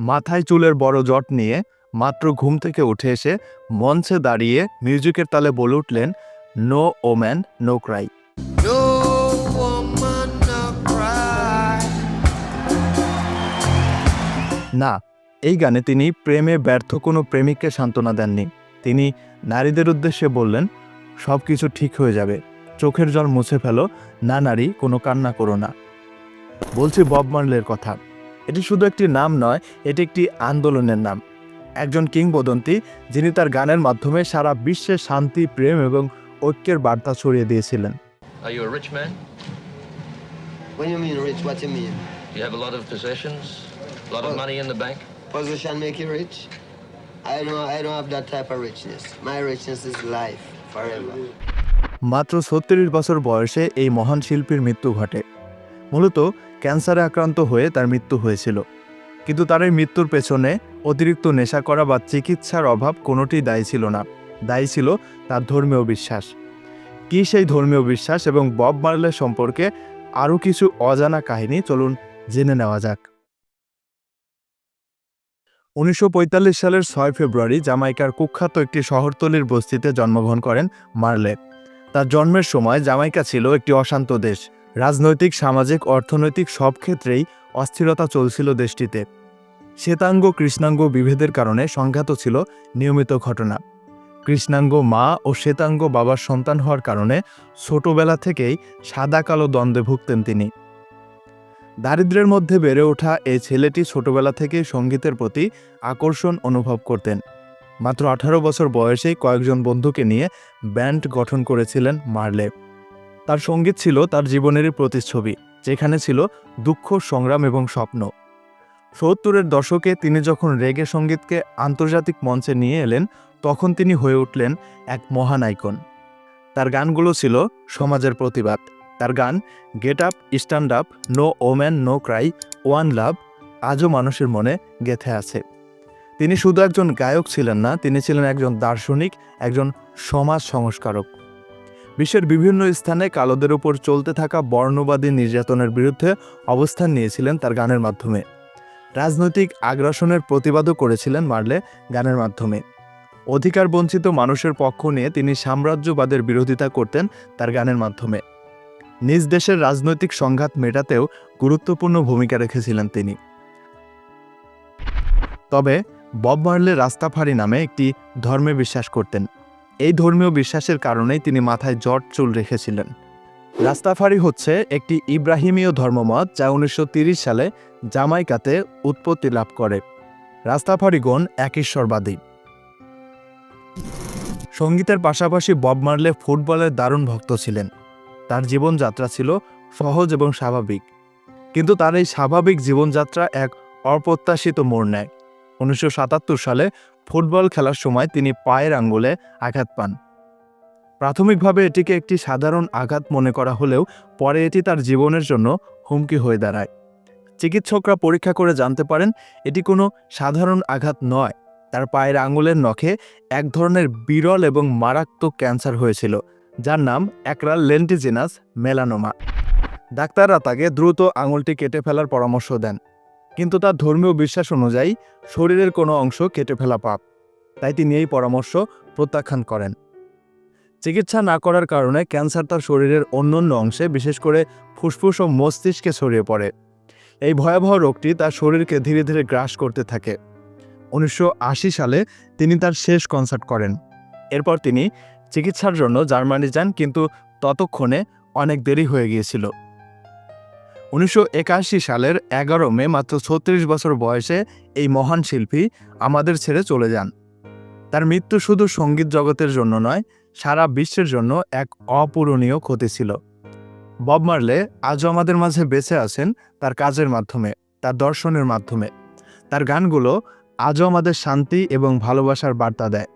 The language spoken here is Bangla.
মাথায় চুলের বড় জট নিয়ে মাত্র ঘুম থেকে উঠে এসে মঞ্চে দাঁড়িয়ে মিউজিকের তালে বলে উঠলেন নো ওম্যান নো ক্রাই. না এই গানে তিনি প্রেমে ব্যর্থ কোনো প্রেমিককে সান্ত্বনা দেননি। তিনি নারীদের উদ্দেশ্যে বললেন সব কিছু ঠিক হয়ে যাবে। চোখের জল মুছে ফেলো। না নারী কোনো কান্না করো না। বলছি বব মার্লের কথা। এটি শুধু একটি নাম নয় এটি একটি আন্দোলনের নাম। একজন কিংবদন্তি যিনি তার গানের মাধ্যমে সারা বিশ্বে শান্তি প্রেম এবং ঐক্যের বার্তা ছড়িয়ে দিয়েছিলেন। মাত্র ছত্রিশ বছর বয়সে এই মহান শিল্পীর মৃত্যু ঘটে। মূলত ক্যান্সারে আক্রান্ত হয়ে তার মৃত্যু হয়েছিল। কিন্তু তার এই মৃত্যুর পেছনে অতিরিক্ত নেশা করা বা চিকিৎসার অভাব কোনোটিই দায়ী ছিল না। দায়ী ছিল তার ধর্মীয় বিশ্বাস। কী সেই ধর্মীয় বিশ্বাস এবং বব মার্লের সম্পর্কে আরও কিছু অজানা কাহিনী চলুন জেনে নেওয়া যাক। উনিশশো পঁয়তাল্লিশ সালের ছয় ফেব্রুয়ারি জামাইকার কুখ্যাত একটি শহরতলির বস্তিতে জন্মগ্রহণ করেন মার্লে। তার জন্মের সময় জামাইকা ছিল একটি অশান্ত দেশ। রাজনৈতিক, সামাজিক, অর্থনৈতিক সব ক্ষেত্রেই অস্থিরতা চলছিল দেশটিতে। শ্বেতাঙ্গ, কৃষ্ণাঙ্গ বিভেদের কারণে সংঘাত ছিল নিয়মিত ঘটনা। কৃষ্ণাঙ্গ মা ও শ্বেতাঙ্গ বাবার সন্তান হওয়ার কারণে ছোটবেলা থেকেই সাদা কালো দ্বন্দ্বে ভুগতেন তিনি। দারিদ্র্যের মধ্যে বেড়ে ওঠা এই ছেলেটি ছোটবেলা থেকেই সঙ্গীতের প্রতি আকর্ষণ অনুভব করতেন। মাত্র আঠারো বছর বয়সেই কয়েকজন বন্ধুকে নিয়ে ব্যান্ড গঠন করেছিলেন মার্লে। তার সংগীত ছিল তার জীবনেরই প্রতিচ্ছবি, যেখানে ছিল দুঃখ, সংগ্রাম এবং স্বপ্ন। সত্তরের দশকে তিনি যখন রেগে সঙ্গীতকে আন্তর্জাতিক মঞ্চে নিয়ে এলেন, তখন তিনি হয়ে উঠলেন এক মহান আইকন। তার গানগুলো ছিল সমাজের প্রতিবাদ। তার গান get up stand up no woman no cry one love আজও মানুষের মনে গেথে আছে। তিনি শুধু একজন গায়ক ছিলেন না, তিনি ছিলেন একজন দার্শনিক, একজন সমাজ সংস্কারক। বিশ্বের বিভিন্ন স্থানে কালোদের উপর চলতে থাকা বর্ণবাদী নির্যাতনের বিরুদ্ধে অবস্থান নিয়েছিলেন তার গানের মাধ্যমে। রাজনৈতিক আগ্রাসনের প্রতিবাদও করেছিলেন মার্লে গানের মাধ্যমে। অধিকার বঞ্চিত মানুষের পক্ষ নিয়ে তিনি সাম্রাজ্যবাদের বিরোধিতা করতেন তার গানের মাধ্যমে। নিজ দেশের রাজনৈতিক সংঘাত মেটাতেও গুরুত্বপূর্ণ ভূমিকা রেখেছিলেন তিনি। তবে বব মার্লে রাস্তাফারি নামে একটি ধর্মে বিশ্বাস করতেন। এই ধর্মীয় বিশ্বাসের কারণেই তিনি মাথায় জট চুল রেখেছিলেন। রাস্তাফারি হচ্ছে একটি ইব্রাহিমীয় ধর্মমত যা উনিশশো সালে জামাইকাতে উৎপত্তি লাভ করে। রাস্তাফারিগণ এক ঈশ্বরবাদী। সঙ্গীতের পাশাপাশি বব মার্লে ফুটবলের দারুণ ভক্ত ছিলেন। তার জীবনযাত্রা ছিল সহজ এবং স্বাভাবিক। কিন্তু তার এই স্বাভাবিক জীবনযাত্রা এক অপ্রত্যাশিত মোড় নেয়। উনিশশো সাতাত্তর সালে ফুটবল খেলার সময় তিনি পায়ের আঙ্গুলে আঘাত পান। প্রাথমিকভাবে এটিকে একটি সাধারণ আঘাত মনে করা হলেও পরে এটি তার জীবনের জন্য হুমকি হয়ে দাঁড়ায়। চিকিৎসকরা পরীক্ষা করে জানতে পারেন, এটি কোনো সাধারণ আঘাত নয়। তার পায়ের আঙুলের নখে এক ধরনের বিরল এবং মারাত্মক ক্যান্সার হয়েছিল, যার নাম একরাল লেন্টিজিনাস মেলানোমা। ডাক্তাররা তাকে দ্রুত আঙুলটি কেটে ফেলার পরামর্শ দেন। কিন্তু তার ধর্মীয় বিশ্বাস অনুযায়ী শরীরের কোনো অংশ কেটে ফেলা পাপ। তাই তিনি এই পরামর্শ প্রত্যাখ্যান করেন। চিকিৎসা না করার কারণে ক্যান্সার তার শরীরের অন্যান্য অংশে, বিশেষ করে ফুসফুস ও মস্তিষ্কে ছড়িয়ে পড়ে। এই ভয়াবহ রোগটি তার শরীরকে ধীরে ধীরে গ্রাস করতে থাকে। উনিশশো আশি সালে তিনি তার শেষ কনসার্ট করেন। এরপর তিনি চিকিৎসার জন্য জার্মানি যান, কিন্তু ততক্ষণে অনেক দেরি হয়ে গিয়েছিল। উনিশশো একাশি সালের এগারো মে মাত্র ছত্রিশ বছর বয়সে এই মহান শিল্পী আমাদের ছেড়ে চলে যান। তার মৃত্যু শুধু সংগীত জগতের জন্য নয়, সারা বিশ্বের জন্য এক অপূরণীয় ক্ষতি ছিল। বব মার্লে আজও আমাদের মাঝে বেঁচে আছেন তার কাজের মাধ্যমে, তার দর্শনের মাধ্যমে। তার গানগুলো আজও আমাদের শান্তি এবং ভালোবাসার বার্তা দেয়।